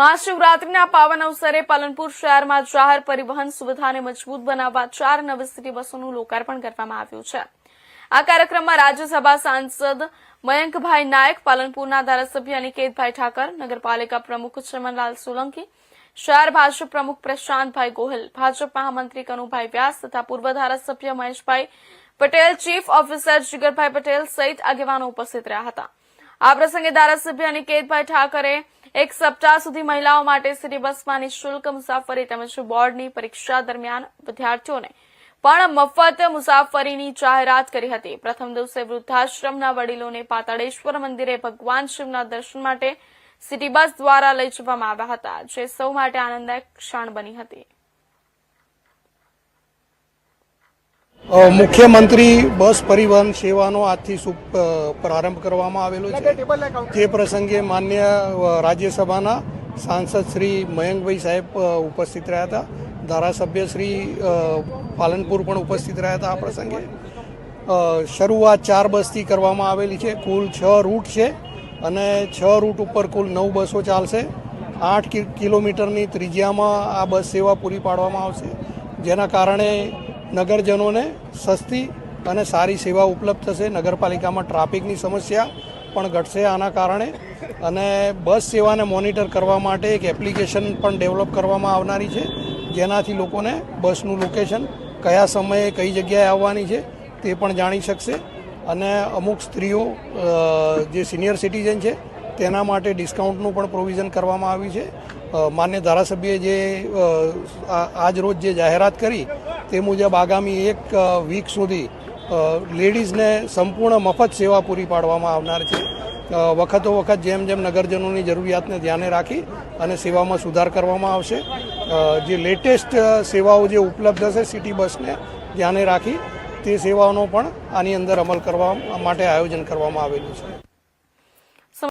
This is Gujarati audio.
મહાશિવરાત્રીના પાવન અવસરે પાલનપુર શહેરમાં જાહેર પરિવહન સુવિધાને મજબૂત બનાવવા ચાર નવી સિટી બસોનું લોકાર્પણ કરવામાં આવ્યું છે. આ કાર્યક્રમમાં રાજ્યસભા સાંસદ મયંકભાઈ નાયક, પાલનપુરના ધારાસભ્ય અનિકેતભાઈ ઠાકર, નગરપાલિકા પ્રમુખ ચમનલાલ સોલંકી, શહેર ભાજપ પ્રમુખ પ્રશાંતભાઈ ગોહિલ, ભાજપ મહામંત્રી કનુભાઈ વ્યાસ તથા પૂર્વ ધારાસભ્ય મહેશભાઈ પટેલ, ચીફ ઓફિસર જીગરભાઈ પટેલ સહિત આગેવાનો ઉપસ્થિત રહ્યા હતા. આ પ્રસંગે ધારાસભ્ય અનિકેતભાઈ ઠાકરે એક સપ્તાહ સુધી મહિલાઓ માટે સિટી બસમાં નિઃશુલ્ક મુસાફરી તેમજ બોર્ડની પરીક્ષા દરમિયાન વિદ્યાર્થીઓને પણ મફત મુસાફરીની જાહેરાત કરી હતી. પ્રથમ દિવસે વૃદ્ધાશ્રમના વડીલોને પાતાળેશ્વર મંદિરે ભગવાન શિવના દર્શન માટે સિટી બસ દ્વારા લઈ જવામાં આવ્યા હતા, જે સૌ માટે આનંદદાયક ક્ષણ બની હતી. મુખ્યમંત્રી બસ પરિવહન સેવાનો આજથી પ્રારંભ કરવામાં આવેલો છે. જે પ્રસંગે માન્ય રાજ્યસભાના સાંસદ શ્રી મયંકભાઈ સાહેબ ઉપસ્થિત રહ્યા હતા. ધારાસભ્ય શ્રી પાલનપુર પણ ઉપસ્થિત રહ્યા હતા આ પ્રસંગે. શરૂઆત ચાર બસથી કરવામાં આવેલી છે. કુલ છ રૂટ છે અને છ રૂટ ઉપર કુલ નવ બસો ચાલશે. આઠ કિ- કિલોમીટરની ત્રિજ્યામાં આ બસ સેવા પૂરી પાડવામાં આવશે. જેના કારણે નગરજનોને સસ્તી અને સારી સેવા ઉપલબ્ધ થશે. નગરપાલિકામાં ટ્રાફિકની સમસ્યા પણ ઘટશે આના કારણે અને બસ સેવાને મોનિટર કરવા માટે એક એપ્લિકેશન પણ ડેવલપ કરવામાં આવનારી છે, જેનાથી લોકોને બસનું લોકેશન કયા સમયે કઈ જગ્યાએ આવવાની છે તે પણ જાણી શકશે. અને અમુક સ્ત્રીઓ જે સિનિયર સિટીઝન છે, તેના માટે ડિસ્કાઉન્ટનું પણ પ્રોવિઝન કરવામાં આવ્યું છે. માન્ય ધારાસભ્યએ જે આજ રોજ જે જાહેરાત કરી તે મુજબ આગામી એક વીક સુધી લેડીઝને સંપૂર્ણ મફત સેવા પૂરી પાડવામાં આવનાર છે. વખતો વખત જેમ જેમ નગરજનોની જરૂરિયાતને ધ્યાને રાખી અને સેવામાં સુધાર કરવામાં આવશે જે લેટેસ્ટ સેવાઓ જે ઉપલબ્ધ હશે સિટી બસને ધ્યાને રાખી, તે સેવાઓનો પણ આની અંદર અમલ કરવા માટે આયોજન કરવામાં આવેલું છે.